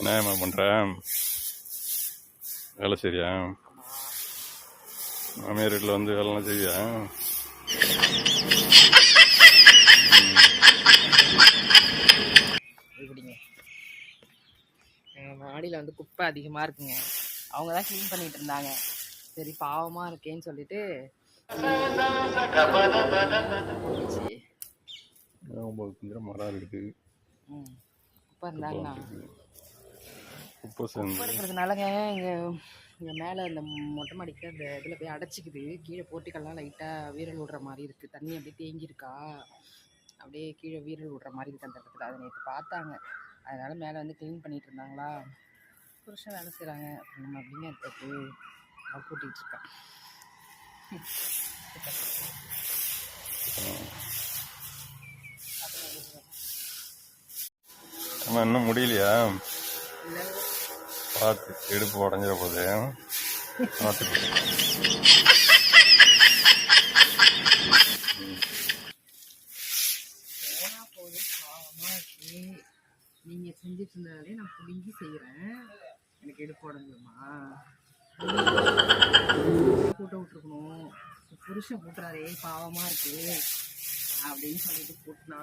என்னம்மா பண்ற? வேலை சரியா மாமியார் வீட்டில் வந்து வேலைலாம் எங்கள் மாடியில் வந்து குப்பை அதிகமாக இருக்குங்க. அவங்க தான் க்ளீன் பண்ணிட்டு இருந்தாங்க. சரி பாவமாக இருக்கேன்னு சொல்லிட்டு மரம் இருக்குது ம். குப்பை இருந்தாங்கண்ணா சேர்ந்து. குப்பை இருக்கிறதுனாலங்க இங்கே இங்கே மேலே இந்த மொட்டை மாடிக்கு அந்த இதில் போய் அடைச்சிக்குது. கீழே போட்டிக்கெல்லாம் லைட்டாக வீரல் விடுற மாதிரி இருக்குது தண்ணி அப்படியே தேங்கியிருக்கா? அப்படியே கீழே வீரல் விடுற மாதிரி இருக்குது அந்த இடத்துல. அதை நேற்று பார்த்தாங்க. அதனால மேலே வந்து க்ளீன் பண்ணிட்டு இருந்தாங்களா? புருஷன் வேலை செய்கிறாங்க நம்ம அப்படிங்க எடுத்து கூட்டிகிட்டு இருக்கேன் இன்னும் முடியலையா? பார்த்து இடுப்பு உடஞ்சிட போகுது பார்த்துட்டு போனா பாவமாக இருக்கு. நீங்கள் செஞ்சுட்டு இருந்தாலே நான் பிடுங்கி செய்கிறேன் எனக்கு எடுப்பு உடஞ்சிருமா கூட்ட விட்டுருக்கணும். புருஷன் கூட்டுறாரே பாவமாக இருக்கு. அப்படின்னு சொல்லிட்டு கூட்டினா